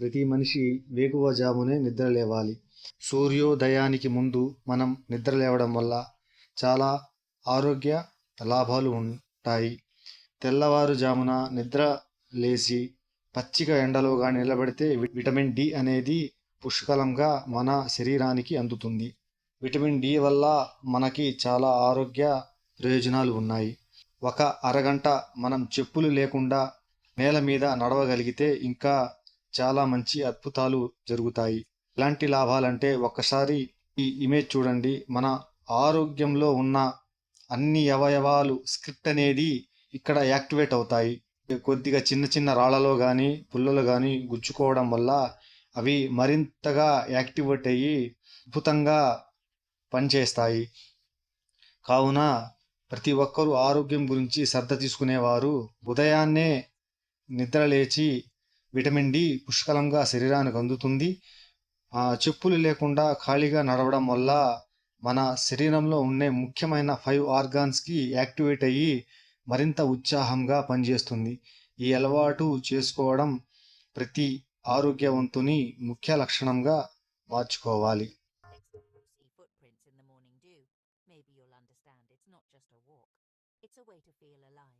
ప్రతి మనిషి వేకువజామునే నిద్ర లేవాలి. సూర్యోదయానికి ముందు మనం నిద్ర లేవడం వల్ల చాలా ఆరోగ్య లాభాలు ఉంటాయి. తెల్లవారుజామున నిద్ర లేచి పచ్చిక ఎండలోగా నిలబడితే విటమిన్ డి అనేది పుష్కలంగా మన శరీరానికి అందుతుంది. విటమిన్ డి వల్ల మనకి చాలా ఆరోగ్య ప్రయోజనాలు ఉన్నాయి. ఒక అరగంట మనం చెప్పులు లేకుండా నేల మీద నడవగలిగితే ఇంకా చాలా మంచి అద్భుతాలు జరుగుతాయి. ఎలాంటి లాభాలంటే ఒక్కసారి ఈ ఇమేజ్ చూడండి. మన ఆరోగ్యంలో ఉన్న అన్ని అవయవాలు స్క్రిప్ట్ అనేది ఇక్కడ యాక్టివేట్ అవుతాయి. కొద్దిగా చిన్న చిన్న రాళ్ళలో కానీ పుల్లలో కానీ గుచ్చుకోవడం వల్ల అవి మరింతగా యాక్టివేట్ అయ్యి అద్భుతంగా పనిచేస్తాయి. కావున ప్రతి ఒక్కరూ ఆరోగ్యం గురించి శ్రద్ధ తీసుకునేవారు. ఉదయాన్నే నిద్ర లేచి విటమిన్ డి పుష్కలంగా శరీరానికి అందుతుంది. చెప్పులు లేకుండా ఖాళీగా నడవడం వల్ల మన శరీరంలో ఉండే ముఖ్యమైన ఫైవ్ ఆర్గాన్స్కి యాక్టివేట్ అయ్యి మరింత ఉత్సాహంగా పనిచేస్తుంది. ఈ అలవాటు చేసుకోవడం ప్రతి ఆరోగ్యవంతుని ముఖ్య లక్షణంగా మార్చుకోవాలి. It's a way to feel alive.